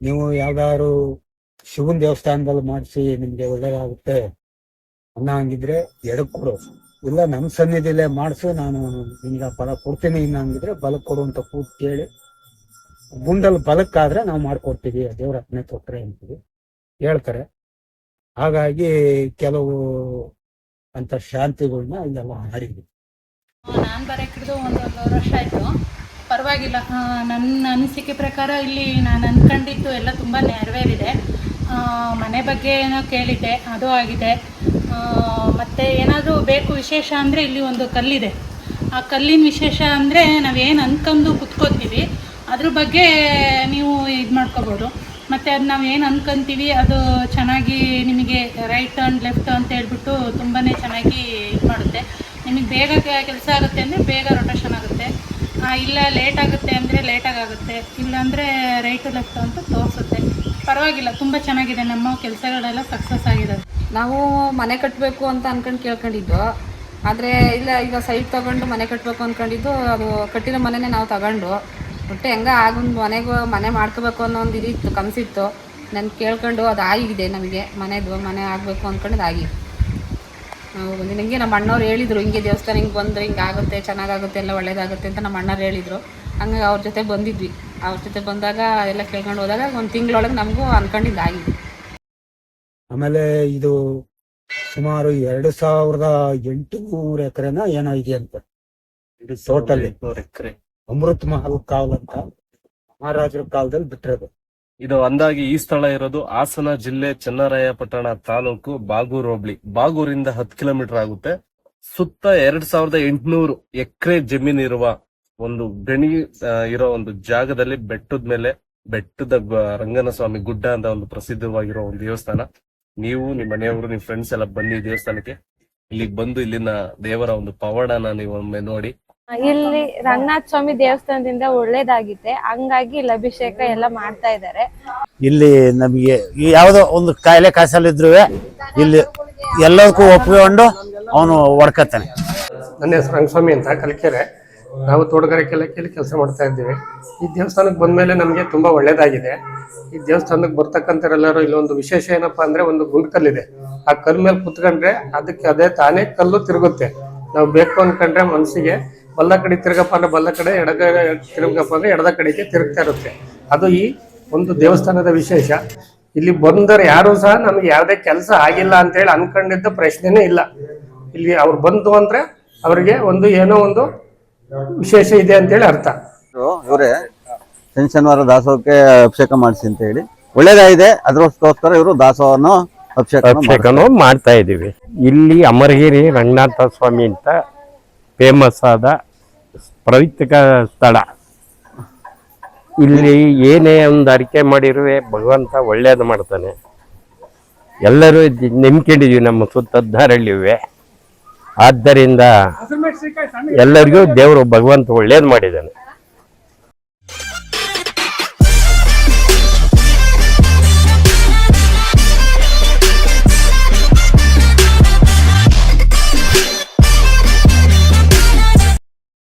ನೀವು ಯಾವ್ದಾದ್ರು ಶಿವನ್ ದೇವಸ್ಥಾನದಲ್ಲಿ ಮಾಡಿಸಿ ನಿಮ್ಗೆ ಒಳ್ಳೇದಾಗುತ್ತೆ ಅನ್ನೋ ಹಂಗಿದ್ರೆ ಎಡಕ್ ಕೊಡು. ಇಲ್ಲ ನಮ್ಮ ಸನ್ನಿಧಿಲೇ ಮಾಡಿಸು, ನಾನು ನಿಮ್ಗೆ ಫಲ ಕೊಡ್ತೀನಿ ಇನ್ನ ಹಂಗಿದ್ರೆ ಬಲಕ್ ಕೊಡು ಅಂತ ಕೂತ್ ಕೇಳಿ, ಗುಂಡಲ್ ಬಲಕ್ಕಾದ್ರೆ ನಾವು ಮಾಡ್ಕೊಡ್ತೀವಿ ದೇವ್ರ ಹತ್ತನೇ ಕೊಟ್ರೆ ಅಂತೀವಿ. ಹೇಳ್ತಾರೆ. ಹಾಗಾಗಿ ಕೆಲವು ಅಂತ ಶಾಂತಿಗಳನ್ನ ಇಲ್ಲೆಲ್ಲ ಮಾಡಿದ್ವಿ ನಾನು ಬರೋಕೆ ಹಿಡಿದು ಒಂದು ಒಂದೂವರೆ ವರ್ಷ ಆಯಿತು. ಪರವಾಗಿಲ್ಲ. ನನ್ನ ಅನಿಸಿಕೆ ಪ್ರಕಾರ ಇಲ್ಲಿ ನಾನು ಅಂದ್ಕೊಂಡಿದ್ದು ಎಲ್ಲ ತುಂಬ ನೆರವೇರಿದೆ. ಮನೆ ಬಗ್ಗೆ ಏನೋ ಕೇಳಿದ್ದೆ, ಅದು ಆಗಿದೆ. ಮತ್ತೆ ಏನಾದರೂ ಬೇಕು ವಿಶೇಷ ಅಂದರೆ ಇಲ್ಲಿ ಒಂದು ಕಲ್ಲಿದೆ. ಆ ಕಲ್ಲಿನ ವಿಶೇಷ ಅಂದರೆ ನಾವೇನು ಅಂದ್ಕೊಂಡು ಕುತ್ಕೋತೀವಿ, ಅದ್ರ ಬಗ್ಗೆ ನೀವು ಇದು ಮಾಡ್ಕೋಬೋದು. ಮತ್ತು ಅದು ನಾವು ಏನು ಅನ್ಕೊಂತೀವಿ, ಅದು ಚೆನ್ನಾಗಿ ನಿಮಗೆ ರೈಟ್ ಟರ್ನ್ ಲೆಫ್ಟ್ ಅಂತ ಹೇಳ್ಬಿಟ್ಟು ತುಂಬಾ ಚೆನ್ನಾಗಿ ಇದು ಮಾಡುತ್ತೆ. ನಿಮಗೆ ಬೇಗ ಕೆಲಸ ಆಗುತ್ತೆ ಅಂದರೆ ಬೇಗ ರೊಟೇಷನ್ ಆಗುತ್ತೆ. ಇಲ್ಲ ಲೇಟ್ ಆಗುತ್ತೆ ಅಂದರೆ ಲೇಟಾಗಿ ಆಗುತ್ತೆ. ಇಲ್ಲಾಂದರೆ ರೈಟ್ ಲೆಫ್ಟ್ ಅಂತ ತೋರಿಸುತ್ತೆ. ಪರವಾಗಿಲ್ಲ, ತುಂಬ ಚೆನ್ನಾಗಿದೆ. ನಮ್ಮ ಕೆಲಸಗಳೆಲ್ಲ ಸಕ್ಸಸ್ ಆಗಿದೆ. ನಾವು ಮನೆ ಕಟ್ಟಬೇಕು ಅಂತ ಅನ್ಕೊಂಡು ಕೇಳ್ಕೊಂಡಿದ್ದು. ಆದರೆ, ಇಲ್ಲ, ಈಗ ಸೈಟ್ ತಗೊಂಡು ಮನೆ ಕಟ್ಟಬೇಕು ಅಂದ್ಕೊಂಡಿದ್ದು ಅದು ಕಟ್ಟಿರೋ ಮನೆನೇ ನಾವು ತಗೊಂಡು. ಒಟ್ಟು ಹೆಂಗ ಆಗೊಂದು ಮನೆಗೂ ಮನೆ ಮಾಡ್ಕೋಬೇಕು ಅನ್ನೋ ಒಂದು ಇದಿತ್ತು ಕನಸಿತ್ತು. ನಾನು ಕೇಳ್ಕೊಂಡು ಅದು ಆಗಿದೆ ನಮಗೆ ಮನೆದು ಮನೆ ಆಗಬೇಕು ಅಂದ್ಕೊಂಡು ಆಗಿದೆ ನಾವು ಬಂದು ಹಿಂಗೆ ನಮ್ಮ ಅಣ್ಣವ್ರು ಹೇಳಿದರು ಹಿಂಗೆ ದೇವಸ್ಥಾನ ಹಿಂಗೆ ಬಂದರೆ ಹಿಂಗೆ ಆಗುತ್ತೆ ಚೆನ್ನಾಗಾಗುತ್ತೆ ಎಲ್ಲ ಒಳ್ಳೇದಾಗುತ್ತೆ ಅಂತ ನಮ್ಮ ಅಣ್ಣವ್ರು ಹೇಳಿದರು. ಹಂಗಾಗಿ ಅವ್ರ ಜೊತೆ ಬಂದಿದ್ವಿ. ಅವ್ರ ಜೊತೆ ಬಂದಾಗ ಎಲ್ಲ ಕೇಳ್ಕೊಂಡು ಹೋದಾಗ ಒಂದು ತಿಂಗಳೊಳಗೆ ನಮಗೂ ಅಂದ್ಕೊಂಡಿದ್ದು ಆಗಿದೆ. ಆಮೇಲೆ ಇದು ಸುಮಾರು ಎರಡು ಸಾವಿರದ ಎಂಟುನೂರು ಎಕರೆನ ಏನೋ ಇದೆ ಅಂತ ಎಂಟುನೂರು ಎಕರೆ. ಅಮೃತ್ ಮಹಲ್ ಕಾವಲ್ ಅಂತ ಮಹಾರಾಜರ ಕಾಲದಲ್ಲಿ ಬಿಟ್ಟಿರೋದು. ಇದು ಅಂದಾಗಿ ಈ ಸ್ಥಳ ಇರೋದು ಹಾಸನ ಜಿಲ್ಲೆ ಚನ್ನರಾಯಪಟ್ಟಣ ತಾಲೂಕು ಬಾಗೂರ್ ಹೋಬ್ಳಿ. ಬಾಗೂರಿಂದ ಹತ್ತು ಕಿಲೋಮೀಟರ್ ಆಗುತ್ತೆ. ಸುತ್ತ ಎರಡ್ ಸಾವಿರದ ಎಂಟುನೂರು ಎಕರೆ ಜಮೀನ್ ಇರುವ ಒಂದು ಗಣಿ ಇರೋ ಒಂದು ಜಾಗದಲ್ಲಿ ಬೆಟ್ಟದ ಮೇಲೆ ಬೆಟ್ಟದ ರಂಗನ ಸ್ವಾಮಿ ಗುಡ್ಡ ಅಂತ ಒಂದು ಪ್ರಸಿದ್ಧವಾಗಿರೋ ಒಂದು ದೇವಸ್ಥಾನ. ನೀವು ನಿಮ್ಮ ಮನೆಯವರು ನಿಮ್ಮ ಫ್ರೆಂಡ್ಸ್ ಎಲ್ಲ ಬನ್ನಿ ದೇವಸ್ಥಾನಕ್ಕೆ. ಇಲ್ಲಿಗೆ ಬಂದು ಇಲ್ಲಿನ ದೇವರ ಒಂದು ಪವಾಡನ ನೀವೊಮ್ಮೆ ನೋಡಿ. ಇಲ್ಲಿ ರಂಗನಾಥ ಸ್ವಾಮಿ ದೇವಸ್ಥಾನದಿಂದ ಒಳ್ಳೇದಾಗಿದೆ ಹಂಗಾಗಿ ಇಲ್ಲಿ ಅಭಿಷೇಕ ಎಲ್ಲ ಮಾಡ್ತಾ ಇದ್ದಾರೆ. ಇಲ್ಲಿ ನಮಗೆ ಯಾವುದೋ ಒಂದು ಕಾಯಿಲೆ ಕಾಸಲ್ಲಿದ್ರು ಇಲ್ಲಿ ಎಲ್ಲದಕ್ಕೂ ಒಪ್ಪಿಕೊಂಡು ಅವನು ಹೊಡ್ಕತ್ತಾನೆ. ನನ್ನ ಹೆಸರು ರಂಗಸ್ವಾಮಿ ಅಂತ ಕಲಿಕೆರೆ. ನಾವು ತೋಟಗಾರಿಕೆ ಇಲಾಖೆಯಲ್ಲಿ ಕೆಲಸ ಮಾಡ್ತಾ ಇದ್ದೀವಿ. ಈ ದೇವಸ್ಥಾನಕ್ಕೆ ಬಂದ್ಮೇಲೆ ನಮಗೆ ತುಂಬಾ ಒಳ್ಳೇದಾಗಿದೆ. ಈ ದೇವಸ್ಥಾನಕ್ಕೆ ಬರ್ತಕ್ಕಂಥರೆಲ್ಲರೂ ಇಲ್ಲೊಂದು ವಿಶೇಷ ಏನಪ್ಪ ಅಂದ್ರೆ ಒಂದು ಗುಂಡ್ ಕಲ್ಲಿದೆ. ಆ ಕಲ್ಲು ಮೇಲೆ ಕುತ್ಕೊಂಡ್ರೆ ಅದಕ್ಕೆ ಅದೇ ತಾನೇ ಕಲ್ಲು ತಿರುಗುತ್ತೆ. ನಾವು ಬೇಕು ಅನ್ಕೊಂಡ್ರೆ ಮನಸ್ಸಿಗೆ ಬಲ್ಲ ಕಡೆ ತಿರುಗಪ್ಪ ಅಂದ್ರೆ ಬಲ್ಲ ಕಡೆ ಎಡ ಕಡೆ ತಿರುಗಪ್ಪ ಅಂದ್ರೆ ಎಡದ ಕಡೆಗೆ ತಿರುಗ್ತಾ ಇರುತ್ತೆ. ಅದು ಈ ಒಂದು ದೇವಸ್ಥಾನದ ವಿಶೇಷ. ಇಲ್ಲಿ ಬಂದರೆ ಯಾರು ಸಹ ನಮ್ಗೆ ಯಾವುದೇ ಕೆಲಸ ಆಗಿಲ್ಲ ಅಂತ ಹೇಳಿ ಅನ್ಕೊಂಡಿದ್ದ ಪ್ರಶ್ನೆನೇ ಇಲ್ಲ. ಇಲ್ಲಿ ಅವ್ರು ಬಂತು ಅಂದ್ರೆ ಅವರಿಗೆ ಒಂದು ಏನೋ ಒಂದು ವಿಶೇಷ ಇದೆ ಅಂತೇಳಿ ಅರ್ಥ. ಇವರೇ ಶನಿ ಶನಿವಾರ ದಾಸೋಹಕ್ಕೆ ಅಭಿಷೇಕ ಮಾಡಿಸಿ ಅಂತ ಹೇಳಿ ಒಳ್ಳೇದಾಗಿದೆ ಅದಕ್ಕೋಸ್ಕರ ಇವರು ದಾಸೋಹನ ಅಭಿಷೇಕ ಅಭಿಷೇಕನು ಮಾಡ್ತಾ ಇದ್ದೀವಿ ಇಲ್ಲಿ ಅಮರಗಿರಿ ರಂಗನಾಥ ಸ್ವಾಮಿ ಅಂತ ಫೇಮಸ್ ಆದ ಪವಿತ್ರ ಸ್ಥಳ. ಇಲ್ಲಿ ಏನೇ ಒಂದು ಅರಿಕೆ ಮಾಡಿರುವೆ ಭಗವಂತ ಒಳ್ಳೇದು ಮಾಡ್ತಾನೆ. ಎಲ್ಲರೂ ಇದ್- ನಮ್ಮ ಸುತ್ತ ಧಾರಳ್ಳಿವೆ ಆದ್ದರಿಂದ ಎಲ್ಲರಿಗೂ ದೇವರು ಭಗವಂತ ಒಳ್ಳೇದು ಮಾಡಿದ್ದಾನೆ.